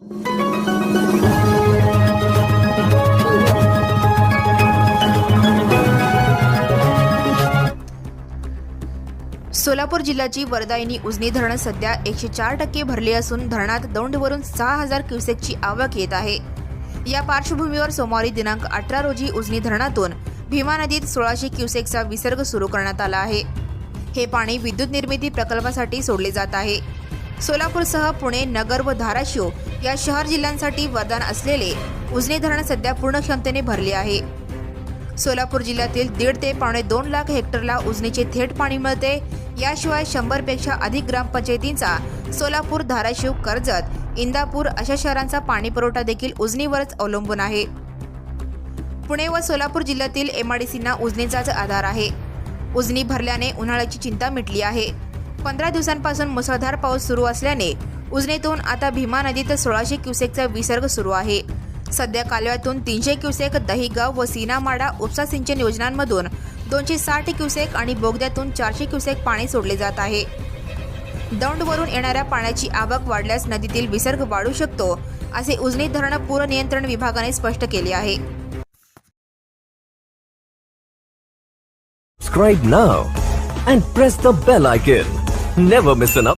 सोलापूर जिल्ह्याची वरदायिनी उजनी धरण सध्या एकशे चार टक्के भरली असून धरणात दौंडवरून सहा हजार क्युसेकची आवक येत आहे. या पार्श्वभूमीवर सोमवारी दिनांक अठरा रोजी उजनी धरणातून भीमा नदीत सोळाशे क्युसेकचा विसर्ग सुरू करण्यात आला आहे. हे पाणी विद्युत निर्मिती प्रकल्पासाठी सोडले जात आहे. सोलापूरसह पुणे नगर व धाराशिव या शहर जिल्ह्यांसाठी वरदान असलेले उजनी धरण सध्या पूर्ण क्षमतेने भरले आहे. सोलापूर जिल्ह्यातील दीड ते पावणे दोन लाख हेक्टरला उजनीचे थेट पाणी मिळते. याशिवाय शंभरपेक्षा अधिक ग्रामपंचायतींचा सोलापूर धाराशिव कर्जत इंदापूर अशा शहरांचा पाणी पुरवठा देखील उजनीवरच अवलंबून आहे. पुणे व सोलापूर जिल्ह्यातील एमआयडीसींना उजनीचाच आधार आहे. उजनी भरल्याने उन्हाळ्याची चिंता मिटली आहे. पंधरा दिवसांपासून मुसळधार पाऊस सुरू असल्याने उजनीतून आता भीमा नदीत सोळाशे क्युसेकचा विसर्ग सुरू आहे. सध्या कालव्यातून तीनशे क्युसेक दहिगाव व सीनामाडा उपसा सिंचन योजनांमधून दोनशे साठ क्युसेक आणि बोगद्यातून चारशे क्युसेक पाणी सोडले जात आहे. दौंडवरून येणाऱ्या पाण्याची आवक वाढल्यास नदीतील विसर्ग वाढू शकतो असे उजनी धरण पूर नियंत्रण विभागाने स्पष्ट केले आहे. Subscribe now and press the bell icon. Never miss an update.